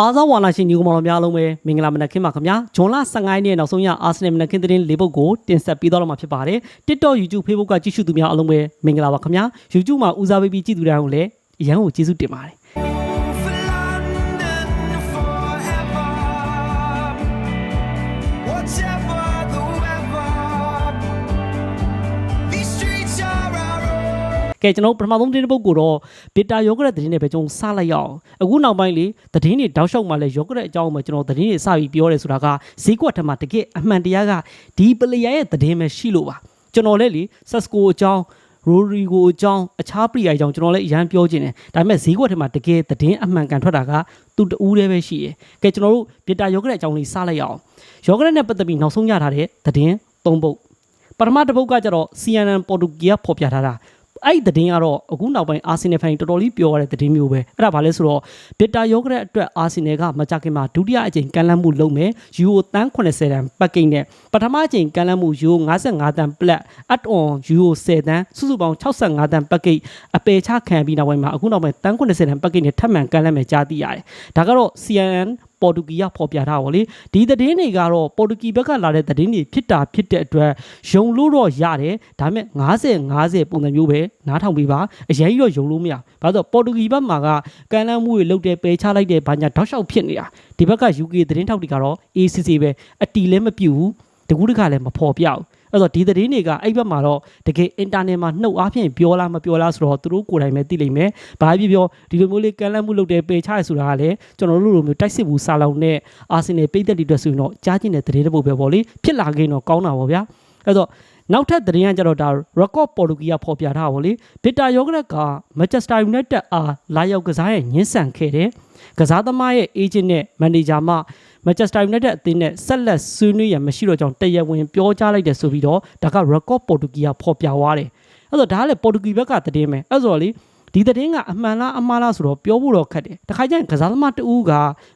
အားစားဝါနာရှင်ညီကောင်မောင်တို့များအားလုံးပဲမင်္ဂလာမနက်ခင်းပါခင်ဗျာဂျွန်လ15ရက်နေ့နောက်ဆုံးရအာဆင်နယ်မနက်ခင်းသတင်းလေးပုဒ်ကိုတင်ဆက်ပေးတော့မှာဖြစ်ပါတယ် TikTok YouTube Facebook ကကြည့်ရှုသူများအားလုံးပဲမင်္ဂလာပါခင်ဗျာ YouTube မှာဦးစားပေးပြီးကြည့်သူတိုင်းကိုလည်းအရန်ကိုကျေးဇူးတင်ပါတယ် For London forever. Whatever the weather, these streets are our own. ကဲကျွန်တော်တို့ပထမဆုံးသတင်းတစ်ပုဒ်ကိုတော့ ဘီတာယောဂရက်သတင်းတွေပဲကျွန်တော်စလိုက်ရအောင်အခုနောက်ပိုင်းလေသတင်းတွေတောက်လျှောက်မှလည်းယောဂရက်အကြောင်းမှာကျွန်တော်သတင်းတွေစပြီးပြောရဲဆိုတာကဈေးကွက်ထက်မှာတကယ်အမှန်တရားကဒီပလီယာရဲ့သတင်းပဲရှိလို့ပါကျွန်တော်လည်းလေဆက်စကိုအကြောင်းရိုရီဂိုအကြောင်းအခြားပလီယာအကြောင်းကျွန်တော်လည်းအရန်ပြောခြင်းတယ်ဒါပေမဲ့ဈေးကွက်ထက်မှာတကယ်သတင်းအမှန်ကန်ထွက်တာကသူတူးတည်းပဲရှိရယ်ကဲကျွန်တော်တို့ဘီတာယောဂရက်အကြောင်းလေးစလိုက်ရအောင်ယောဂရက်နဲ့ပတ်သက်ပြီးနောက်ဆုံးရထားတဲ့သတင်း၃ပုဒ်ပထမတစ်ပုဒ်ကကျတော့ CNN ပေါ်တူဂီကဖော်ပြထားတာ အဲ့ဒီသတင်းကတော့အခုနောက်ပိုင်းအာဆင်နယ်ဖန်တော်တော်လေးပြောရတဲ့သတင်းမျိုးပဲအဲ့ဒါဘာလဲဆိုတော့ဘစ်တာယောဂရက်အတွက်အာဆင်နယ်ကမကြခင်မှာဒုတိယအကြိမ်ကန်လန်းမှုလုပ်မယ်ယူရိုတန်း80တန်ပတ်ကိန်းနဲ့ပထမအကြိမ်ကန်လန်းမှုယူရို55တန်ပလက်အတ်အွန်ယူရို10တန်စုစုပေါင်း65တန်ပတ်ကိန်းအပေချခံပြီးနောက်ပိုင်းမှာအခုနောက်ပိုင်းတန်း80တန်ပတ်ကိန်းနဲ့ထပ်မံကန်လန်းမယ်ကြားသိရတယ်ဒါကတော့ CNN ပေါ်တူဂီကဖော်ပြထားပါလေဒီသတင်းတွေကတော့ပေါ်တူဂီဘက်ကလာတဲ့သတင်းတွေဖြစ်တာဖြစ်တဲ့အတွက်ယုံလို့တော့ရတယ်ဒါပေမဲ့90 50ပုံစံမျိုးပဲနားထောင်ပြီးပါအရင်ကြီးတော့ယုံလို့မရဘာလို့ပေါ်တူဂီဘက်မှာကကန်လန်းမှုတွေလုပ်တယ်ပယ်ချလိုက်တယ်ဘာညာတောက်လျှောက်ဖြစ်နေတာဒီဘက်က UK သတင်းထောက်တွေကတော့ ACC ပဲအတီလည်းမပြူဘူးတကူးတခါလည်းမဖော်ပြဘူး အဲ့တော့ဒီသတင်းတွေကအဲ့ဘက်မှာတော့တကယ် internet မှာနှုတ်အားဖြင့်ပြောလားမပြောလားဆိုတော့သူတို့ကိုယ်တိုင်ပဲသိလိမ့်မယ်။ဘာဖြစ်ပြောဒီလိုမျိုးလေးကန်လန့်မှုလုပ်တဲ့ပေချရဆိုတာကလည်းကျွန်တော်တို့လိုမျိုးတိုက်စစ်ဘူးစာလောင်နဲ့အာဆင်နယ်ပိတ်သက်တွေအတွက်ဆိုရင်တော့ကြားကျင်တဲ့သတင်းတစ်ပုဒ်ပဲပေါ့လေဖြစ်လာခဲ့တော့ကောင်းတာပေါ့ဗျာ။အဲ့တော့နောက်ထပ်သတင်းကကြတော့ဒါ record ပေါ်တူဂီကဖော်ပြထားပါဗောလေဗစ်တာယောဂရက်က Manchester United အားလာရောက်ကစားရဲ့ညှင်းဆန်ခဲ့တယ်ကစားသမားရဲ့ agent နဲ့ manager မှ Manchester United အသင်းနဲ့ဆက်လက်ဆွေးနွေးရမရှိတော့ကြောင်းတရားဝင်ပြောကြားလိုက်တယ်ဆိုပြီးတော့ဒါက record ပေါ်တူဂီကဖော်ပြသွားတယ်အဲ့တော့ဒါကလည်းပေါ်တူဂီဘက်ကသတင်းပဲအဲ့ဆိုတော့လေဒီသတင်းကအမှန်လားအမှားလားဆိုတော့ပြောဖို့တော့ခက်တယ်တခါကျရင်ကစားသမားတဦးက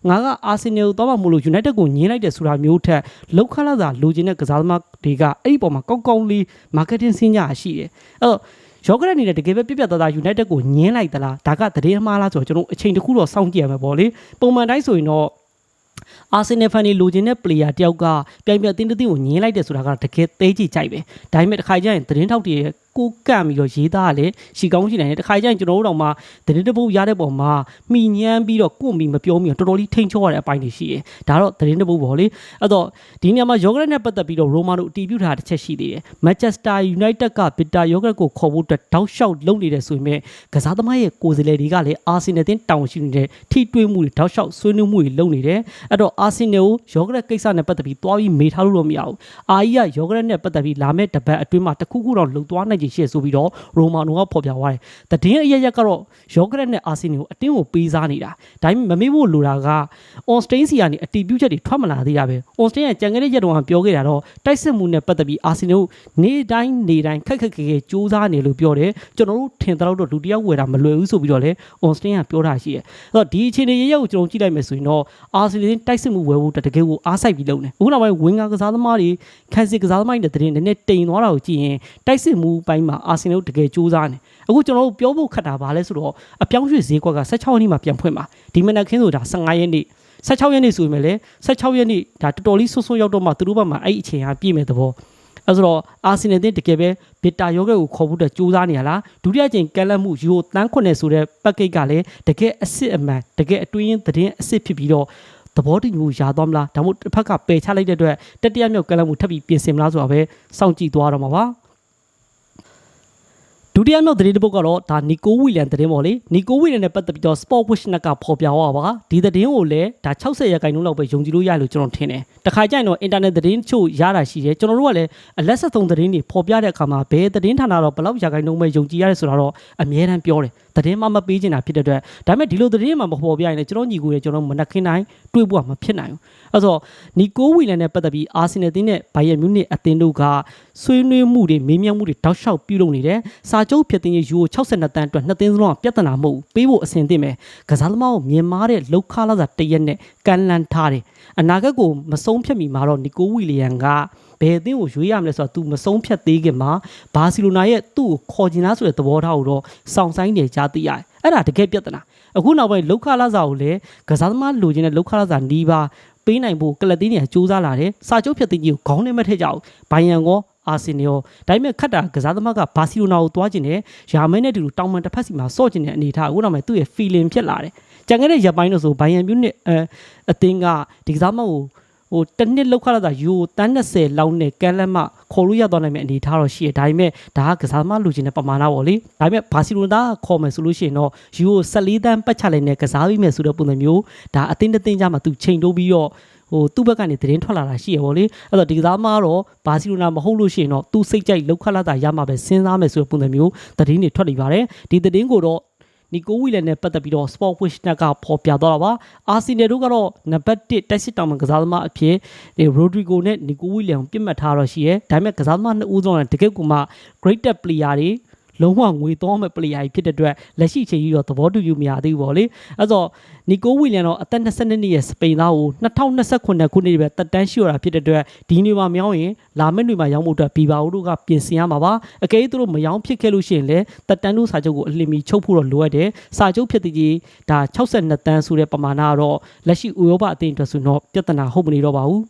ငါကအာဆင်နယ်ကိုတော့မလို့ United ကိုညင်းလိုက်တယ်ဆိုတာမျိုးထက်လောက်ခလာသာလိုချင်တဲ့ကစားသမားတွေကအဲ့ဒီပုံမှာကောက်ကောက်လေး marketing စင်းကြရှိတယ်အဲ့တော့ရောကရက်အနေနဲ့တကယ်ပဲပြပြသားသား United ကိုညင်းလိုက်သလားဒါကသတင်းအမှားလားဆိုတော့ကျွန်တော်အချိန်တစ်ခုတော့စောင့်ကြည့်ရမှာပေါ့လေပုံမှန်တိုင်းဆိုရင်တော့ အာဆင်နယ်ဖန်နေလိုချင်တဲ့ player တယောက်ကပြိုင်ပြအသင်းတစ်သင်းကိုညင်းလိုက်တယ်ဆိုတာကတကယ်သေးကြည့်ကြိုက်ပဲဒါပေမဲ့တစ်ခါကျရင်သတင်းထောက်တွေရဲ့ ကိုကန့်ပြီးတော့ရေးသားရလေရှီကောင်းရှိနိုင်တယ်တစ်ခါကျရင်ကျွန်တော်တို့တော့မှသတင်းတစ်ပုဒ်ရတဲ့ပုံမှာမိညမ်းပြီးတော့ကို့မီမပြောမိတော့တော်တော်လေးထိန်ချောရတဲ့အပိုင်းတွေရှိတယ်ဒါတော့သတင်းတစ်ပုဒ်ပေါ့လေအဲ့တော့ဒီနေရာမှာယောဂရက်နဲ့ပတ်သက်ပြီးတော့ရိုမာတို့အတီးပြုထားတဲ့တစ်ချက်ရှိသေးတယ်မန်ချက်စတာယူနိုက်တက်ကဘစ်တာယောဂရက်ကိုခေါ်ဖို့အတွက်တောက်လျှောက်လုပ်နေတဲ့ဆိုရင်ကစားသမားရဲ့ကိုယ်စားလှယ်တွေကလည်းအာဆင်နယ်တင်းတောင်းရှိနေတဲ့ထိတွေ့မှုတွေတောက်လျှောက်ဆွေးနွေးမှုတွေလုပ်နေတယ်အဲ့တော့အာဆင်နယ်ကိုယောဂရက်ကိစ္စနဲ့ပတ်သက်ပြီးသွားပြီးမေးထားလို့တော့မရဘူးအာကြီးကယောဂရက်နဲ့ပတ်သက်ပြီးလာမဲ့တပတ်အတွင်းမှာတစ်ခုခုတော့လှုပ်သွားနိုင်ချင်ရှိဆိုပြီးတော့ရိုမာနိုကဖော်ပြသွားတယ်တည်င်းအရရက်ကတော့ယောဂရက်နဲ့အာဆင်နယ်ကိုအတင်းကိုပေးစားနေတာဒါပေမဲ့မမေ့ဖို့လိုတာက on stain စီကနေအတီးပြုချက်တွေထွက်မလာသေးတာပဲ on stain ကကြံခဲ့တဲ့ရက်တုန်းကပြောခဲ့တာတော့တိုက်စစ်မှုနဲ့ပတ်သက်ပြီးအာဆင်နယ်ကိုနေ့တိုင်းနေ့တိုင်းခက်ခက်ခဲခဲစူးစမ်းနေလို့ပြောတယ်ကျွန်တော်တို့ထင်တော့တော့လူတယောက်ဝယ်တာမလွယ်ဘူးဆိုပြီးတော့လေ on stain ကပြောတာရှိတယ်အဲ့တော့ဒီအခြေအနေရရက်ကိုကျွန်တော်ကြည့်လိုက်မယ်ဆိုရင်တော့အာဆင်နယ်တိုက်စစ်မှုဝယ်ဖို့တကယ်ကိုအားစိုက်ပြီးလုပ်နေအခုနောက်ပိုင်းဝင်ကကစားသမားတွေခန်းစစ်ကစားသမားတွေတဲ့တဲ့နည်းနည်းတိမ်သွားတာကိုကြည့်ရင်တိုက်စစ်မှုပိုင်းမှာအာဆင်နယ်တကယ်စူးစမ်းနေအခုကျွန်တော်တို့ပြောဖို့ခက်တာပါလဲဆိုတော့အပြောင်းရွှေ့ဈေးကွက်က16ရက်နေ့မှာပြန်ဖွင့်ပါဒီမနက်ခင်းဆိုတာ15ရက်နေ့16ရက်နေ့ဆိုရင်လည်း16ရက်နေ့ဒါတော်တော်လေးဆွဆွရောက်တော့မှသူတို့ဘက်မှာအဲ့ဒီအချိန်ဟာပြည့်မဲ့သဘောအဲဆိုတော့အာဆင်နယ်တင်တကယ်ပဲဘစ်တာယောဂက်ကိုခေါ်ဖို့အတွက်ကြိုးစားနေရလားဒုတိယချိန်ကက်လက်မှုယူရိုတန်းခွနဲ့ဆိုတဲ့ပက်ကိတ်ကလည်းတကယ်အစ်စ်အမှန်တကယ်အတွင်းသတင်းအစ်စ်ဖြစ်ပြီးတော့သဘောတူမှုရသွားမလားဒါမှမဟုတ်တစ်ဖက်ကပယ်ချလိုက်တဲ့အတွက်တတိယမြောက်ကက်လက်မှုထပ်ပြီးပြင်ဆင်မလားဆိုတာပဲစောင့်ကြည့်သွားတော့မှာပါ ဒုတိယမြောက်သတင်းတစ်ပုဒ်ကတော့ဒါနီကိုဝီလန်သတင်းပေါ့လေနီကိုဝီလန်နဲ့ပတ်သက်ပြီးတော့ Sport Wish နဲ့ကဖော်ပြသွားပါဒီသတင်းကိုလည်းဒါ60ရာခိုင်နှုန်းလောက်ပဲယုံကြည်လို့ရလို့ကျွန်တော်ထင်တယ်တခါကျရင်တော့ internet သတင်းချို့ရတာရှိတယ်ကျွန်တော်တို့ကလည်းအလက်ဆက်သုံးသတင်းတွေဖော်ပြတဲ့အခါမှာဘယ်သတင်းဌာနတော့ဘယ်လောက်ရာခိုင်နှုန်းပဲယုံကြည်ရတယ်ဆိုတာတော့အမြဲတမ်းပြောတယ်သတင်းမှမပေးချင်တာဖြစ်တဲ့အတွက်ဒါပေမဲ့ဒီလိုသတင်းမှမဖော်ပြရင်လည်းကျွန်တော်ညီကိုရဲ့ကျွန်တော်မနက်ခင်းတိုင်းတွေးဖို့ကမဖြစ်နိုင်ဘူးအဲဆိုနီကိုဝီလန်နဲ့ပတ်သက်ပြီးအာဆင်နယ်တင်းနဲ့ဘိုင်ယန်မြူးနစ်အသင်းတို့ကဆွေးနွေးမှုတွေမေးမြန်းမှုတွေတောက်လျှောက်ပြုလုပ်နေတယ်စာချုပ်ဖြစ်တဲ့ယူကို62တန်းအတွက်နှစ်သင်းစလုံးကပြဿနာမဟုတ်ဘူးပေးဖို့အဆင်သင့်ပဲကစားသမားကိုမြင်မာတဲ့လောက်ခလာစာတရက်နဲ့ကန်လန်ထားတယ်အနာဂတ်ကိုမဆုံးဖြတ်မီမှာတော့နီကိုဝီလျံက ဘယ်အသင်းကိုရွေးရမလဲဆိုတော့ तू မဆုံးဖြတ်သေးခင်မှာဘာစီလိုနာရဲ့သူ့ကိုခေါ်ကျင်လားဆိုတဲ့သဘောထားကိုတော့စောင့်ဆိုင်နေကြသိရတယ်အဲ့ဒါတကယ်ပြဿနာအခုနောက်ပိုင်းလောက်ခလာစာကိုလည်းကစားသမားလိုချင်တဲ့လောက်ခလာစာနီးပါပေးနိုင်ဖို့ကလပ်တင်းတွေကစူးစမ်းလာတယ်စာချုပ်ဖြတ်သိမ်းကြီးကိုခေါင်းနဲ့မထည့်ကြဘူးဘိုင်ယန်ကောအာဆင်နယ်ရောဒါပေမဲ့ခတ်တာကစားသမားကဘာစီလိုနာကိုတွားကျင်တယ်ယာမဲနဲ့တူတူတောင်ပန်တစ်ဖက်စီမှာစော့ကျင်တဲ့အနေအထားအခုနောက်ပိုင်းသူ့ရဲ့ feeling ဖြစ်လာတယ်ကြံခဲ့တဲ့ရပိုင်းလို့ဆိုဘိုင်ယန်မြူနစ်အဲအသင်းကဒီကစားမကို ဟိုတစ်နှစ်လောက်ခလာတာယူတန်း20လောက်နဲ့ကမ်းလက်မခေါ်လို့ရတော့နိုင်မယ့်အနေအထားတော့ရှိတယ်ဒါပေမဲ့ဒါကကစားသမားလူချင်းတဲ့ပမာဏပေါ့လေဒါပေမဲ့ဘာစီလိုနာကခေါ်မယ်ဆိုလို့ရှိရင်တော့ယူကို14တန်းပတ်ချလိုက်နဲ့ကစားပြီးမယ်ဆိုတဲ့ပုံစံမျိုးဒါအသင်းတစ်သင်းကြမှာသူချိန်တိုးပြီးတော့ဟိုသူ့ဘက်ကနေသတင်းထွက်လာတာရှိရပါလေအဲ့တော့ဒီကစားမကတော့ဘာစီလိုနာမဟုတ်လို့ရှိရင်တော့သူစိတ်ကြိုက်လောက်ခလာတာရမှာပဲစဉ်းစားမယ်ဆိုတဲ့ပုံစံမျိုးသတင်းတွေထွက်နေပါတယ်ဒီသတင်းကိုတော့ နီကိုဝီလန်နဲ့ပတ်သက်ပြီးတော့ Sport Wish နဲ့ကပေါ်ပြသွားတာပါအာဆီနယ်တို့ကတော့နံပါတ်1တိုက်စစ်တောင်မှကစားသမားအဖြစ်ဒီ Rodrigo နဲ့နီကိုဝီလန်ကိုပြစ်မှတ်ထားတော့ရှိရဲဒါပေမဲ့ကစားသမားနှစ်ဦးစလုံးကတကယ့်ကိုမှ great player တွေ လုံးဝငွေတော့မဲ့ player ကြီးဖြစ်တဲ့အတွက်လက်ရှိချိန်ကြီးတော့သဘောတူယူမရသေးဘူးပေါ့လေအဲ့တော့နီကိုဝီလန်တော့အသက်22နှစ်ရဲ့စပိန်သားကို2029ခုနှစ်ပဲတက်တန်းရှိရတာဖြစ်တဲ့အတွက်ဒီနေ့မှာမြောင်းရင်လာမယ့်နေ့မှာရောင်းဖို့အတွက်ဘီဘာအိုတို့ကပြင်ဆင်ရမှာပါအကယ်၍သူတို့မရောင်းဖြစ်ခဲ့လို့ရှိရင်လည်းတက်တန်းတို့စာချုပ်ကိုအလင်းမီချုပ်ဖို့တော့လိုအပ်တယ်စာချုပ်ဖြစ်တည်ကြီးဒါ62တန်းဆိုတဲ့ပမာဏကတော့လက်ရှိဥရောပအသင်းအတွက်ဆိုတော့ပြဿနာဟုတ်မနေတော့ပါဘူး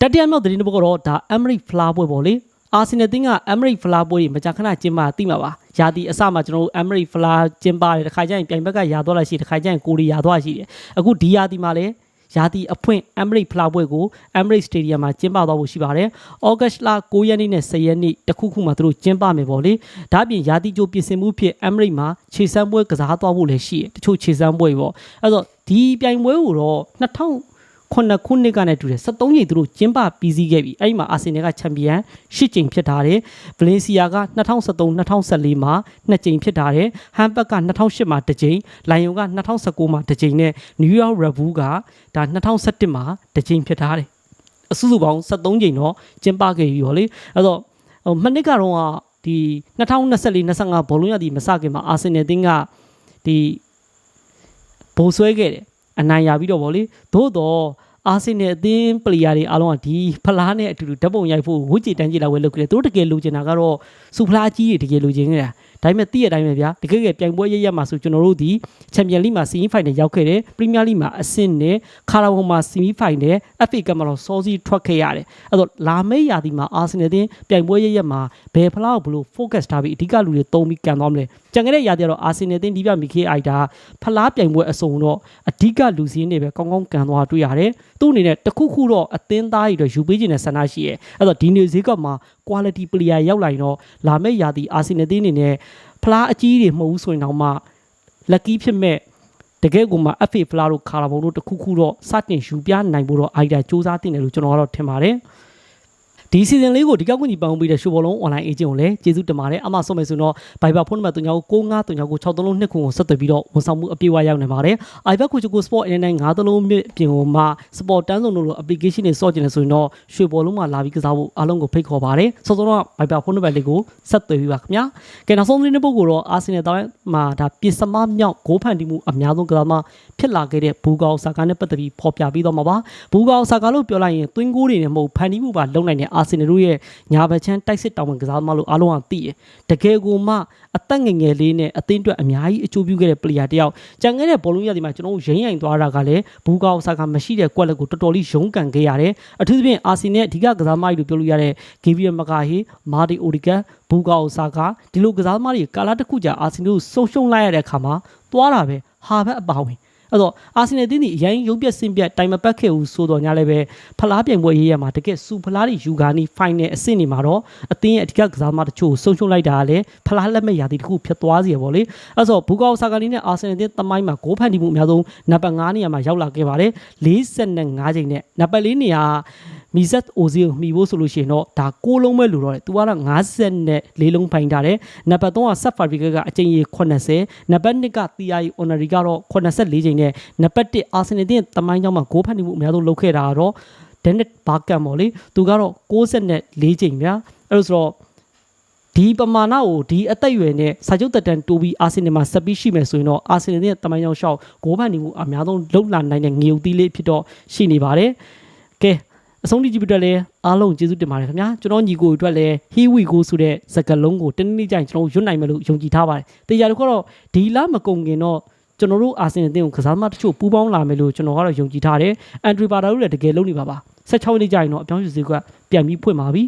တတိယမြောက်သတင်းတစ်ပုဒ်ကတော့ဒါ Emirates Flower ပွဲပေါ့လေ အာဆင်နယ်တင်းက Emirates Flower ပွဲတွေမကြာခဏကျင်းပသိမှာပါယာတီအစမှာကျွန်တော်တို့ Emirates Flower ကျင်းပတယ်တစ်ခါကျရင်ပြိုင်ဘက်ကယာသွားလိုက်ရှိတယ်တစ်ခါကျရင်ကိုရီယာသွားရှိတယ်အခုဒီယာတီမှာလည်းယာတီအဖွင့် Emirates Flower ပွဲကို Emirates Stadium မှာကျင်းပသွားဖို့ရှိပါတယ်။ဩဂတ်လ9ရက်နေ့နဲ့10ရက်နေ့တခုခုမှာသူတို့ကျင်းပမယ်ပေါ့လေ။ဒါ့အပြင်ယာတီကျိုးပြင်ဆင်မှုဖြစ် Emirates မှာခြေစမ်းပွဲကစားသွားဖို့လည်းရှိတယ်။တချို့ခြေစမ်းပွဲပေါ့။အဲ့တော့ဒီပြိုင်ပွဲကိုတော့ 2000ခုနှစ်ခုနှစ်ကနဲ့တူတယ်73ချိန်သူတို့ကျင်းပပြီးစီးခဲ့ပြီအဲ့ဒီမှာအာဆင်နယ်ကချန်ပီယံ10ချိန်ဖြစ်ထားတယ်ဗလင်စီယာက2013 2014မှာ2ချိန်ဖြစ်ထားတယ်ဟမ်ဘတ်က2008မှာ1ချိန်လိုင်ယွန်က2019မှာ1ချိန်နဲ့နယူးယောက်ရက်ဘူးကဒါ2017မှာ1ချိန်ဖြစ်ထားတယ်အစုစုပေါင်း73ချိန်တော့ကျင်းပခဲ့ပြီရောလေအဲ့တော့ဟိုမနစ်ကတော့ဒီ2024 25ဘောလုံးရသည်မစခင်မှာအာဆင်နယ်တင်းကဒီဘိုးဆွဲခဲ့တယ် အနိုင်ရပြီးတော့ဗောလေသို့တော့အာဆင်နယ်အသင်းပလီယာတွေအားလုံးကဒီဖလားနဲ့အတူတူဓာတ်ပုံရိုက်ဖို့ဝစ်ကြည်တန်းကြည့်လာဝဲလုပ်ကြတယ်သူတို့တကယ်လိုချင်တာကတော့စူဖလားကြီးတွေတကယ်လိုချင်နေတာဒါပေမဲ့တည့်ရတိုင်းပဲဗျာတကယ်ကယ်ပြိုင်ပွဲရရက်မှာဆိုကျွန်တော်တို့ဒီချန်ပီယံလိမှာစီမီဖိုင်နယ်ရောက်ခဲ့တယ်ပရီးမီးယားလိမှာအဆင့်နဲ့ခါရာဘုံမှာစီမီဖိုင်နယ် FA ကပ်မှာတော့စောစီထွက်ခဲ့ရတယ်အဲ့တော့လာမယ့်ရာသီမှာအာဆင်နယ်အသင်းပြိုင်ပွဲရရက်မှာဘယ်ဖလားကိုဘလို့ focus ထားပြီးအဓိကလူတွေတုံးပြီးကန်သွားမလဲ ကြံခဲ့တဲ့ရာသီကတော့အာဆင်နယ်အသင်းဒီပြမီခေအိုက်တာဖလားပြိုင်ပွဲအစုံတော့အဓိကလူစည်းနေပဲကောင်းကောင်းကန်သွားတွေ့ရတယ်သူ့အနေနဲ့တခုခုတော့အသင်းသားတွေတော့ယူပေးခြင်းနဲ့ဆန္ဒရှိရဲအဲ့တော့ဒီနေ့ဈေးကွက်မှာ quality player ရောက်လာရင်တော့လာမယ့်ရာသီအာဆင်နယ်အသင်းအနေနဲ့ဖလားအကြီးတွေမဟုတ်ဘူးဆိုရင်တော့မှ lucky ဖြစ်မဲ့တကယ်ကိုမှ FA ဖလားတို့ခါလာဘုံတို့တခုခုတော့စတင်ယူပြနိုင်ဖို့တော့အိုက်ဒါစူးစမ်းတင်တယ်လို့ကျွန်တော်ကတော့ထင်ပါတယ် ဒီ season လေးကိုဒီကောက်ကွန်ကြီးပန်ပေးတဲ့ရှိုးဘောလုံး online agent ကိုလည်းကျေးဇူးတင်ပါတယ်အမှဆုံးမယ်ဆိုတော့ Viber ဖုန်းနံပါတ်39953963နှစ်ခုကိုဆက်သွယ်ပြီးတော့ဝန်ဆောင်မှုအပြည့်အဝရောက်နေပါတယ် iPad ကိုချိုကို Sport အနေနဲ့9သလုံးမြင့်ပြင်ကိုမှ Sport တန်းစုံတို့လို application တွေစော့ကျင်နေဆိုရင်တော့ရွှေဘောလုံးမှာလာပြီးကစားဖို့အားလုံးကိုဖိတ်ခေါ်ပါတယ်စောစောတော့ Viber ဖုန်းနံပါတ်လေးကိုဆက်သွယ်ပြီးပါခင်ဗျာကဲနောက်ဆုံးသတင်းတစ်ပုဒ်ကိုတော့ Arsenal တောင်းမှာဒါပြစ်စမမြောက်ဂိုးဖန်တီးမှုအများဆုံးကစားမဖြစ်လာခဲ့တဲ့ဘူကောဆာကာနဲ့ပတ်သက်ပြီးဖော်ပြပြီးတော့မှာပါဘူကောဆာကာလို့ပြောလိုက်ရင်သွင်းကိုးတွေနဲ့မဟုတ်ဖန်တီးမှုပါလုံနိုင်တဲ့ Arsenal တို့ရဲ့ညာဘက်ချမ်းတိုက်စစ်တောင်ဝင်ကစားသမားလို့အားလုံးကသိတယ်တကယ်ကိုမှအသက်ငယ်ငယ်လေးနဲ့အသင်းအတွက်အများကြီးအကျိုးပြုခဲ့တဲ့ player တယောက်ကြံခဲ့တဲ့ဘောလုံးရည်ဒီမှာကျွန်တော်တို့ရိမ့်ရိုင်သွားတာကလည်းဘူကောဆာကာမရှိတဲ့ကွက်လက်ကိုတော်တော်လေးရုန်းကန်ခဲ့ရတယ်အထူးသဖြင့် Arsenal ရဲ့အဓိကကစားသမားကြီးလို့ပြောလို့ရတဲ့ Gabriel Magalhaes မာဒီအိုဒီဂန်ဘူကောဆာကာဒီလိုကစားသမားတွေကာလာတစ်ခုကြာ Arsenal ကိုဆုံးရှုံးလိုက်ရတဲ့အခါမှာသွားတာပဲဟာဘက်အပါဝင် အဲ့တော့အာဆင်နယ်တင်းဒီအရင်ရုပ်ပြက်စင်ပြက်တိုင်မပတ်ခဲ့ဘူးဆိုတော့ညလည်းပဲဖလားပြိုင်ပွဲရေးရမှာတကယ်စူဖလားတွေယူဂါနီဖိုင်နယ်အဆင့်နေမှာတော့အသင်းရဲ့အဓိကကစားသမားတချို့ကိုဆုံးရှုံးလိုက်တာကလည်းဖလားလက်မဲ့ရာသီတစ်ခုဖြစ်သွားစီရပေါ့လေအဲ့ဆိုဘူကောဆာကာလီနဲ့အာဆင်နယ်တင်းသမိုင်းမှာဂိုးဖန်တီးမှုအများဆုံးနံပါတ်9နေရာမှာရောက်လာခဲ့ပါတယ်45ချိန်နဲ့နံပါတ်4နေရာ မီဇက်အိုဇီကိုမှီဖို့ဆိုလို့ရှိရင်တော့ဒါ6လုံးပဲလိုတော့တယ်။ तू ကတော့50နဲ့4လုံးဖိုင်ထားတယ်။နံပါတ်3ကဆက်ဖာဗီကကအချိန်ကြီး80နံပါတ်2က TI Honorary ကတော့84ချိန်နဲ့နံပါတ်1အာဆင်နယ်တင်းတမိုင်းကြောင်းမှာဂိုးဖန်တီးမှုအများဆုံးလုပ်ခဲ့တာကတော့ဒန်နစ်ဘာကန်ပေါ့လေ။သူကတော့64ချိန်ဗျာ။အဲ့လိုဆိုတော့ဒီပမာဏကိုဒီအသက်အရွယ်နဲ့စာချုပ်တက်တန်တိုးပြီးအာဆင်နယ်မှာဆက်ပြီးရှိမယ်ဆိုရင်တော့အာဆင်နယ်ရဲ့တမိုင်းကြောင်းရှောက်ဂိုးဖန်တီးမှုအများဆုံးလှုပ်လာနိုင်တဲ့ငေုပ်သီးလေးဖြစ်တော့ရှိနေပါတယ်။ကဲ အဆုံးထိကြည့်ပြီးအတွက်လည်းအားလုံးကျေးဇူးတင်ပါတယ်ခင်ဗျာကျွန်တော်ညီကိုအတွက်လည်း Here we go ဆိုတဲ့စကားလုံးကိုတင်းတင်းကြိုင်ကျွန်တော်ရွတ်နိုင်မယ်လို့ယုံကြည်ထားပါတယ်တေချာတခုတော့ဒီလမကုန်ခင်တော့ကျွန်တော်တို့အာဆင်နယ်အသင်းကိုကစားသမားတချို့ပူးပေါင်းလာမယ်လို့ကျွန်တော်ကတော့ယုံကြည်ထားတယ်အန်ဒရီပါတာတို့လည်းတကယ်လုံးနေပါပါ16နှစ်ကြာရင်တော့အပြောင်းရွှေ့စည်းကပြန်ပြီးဖွင့်ပါပြီ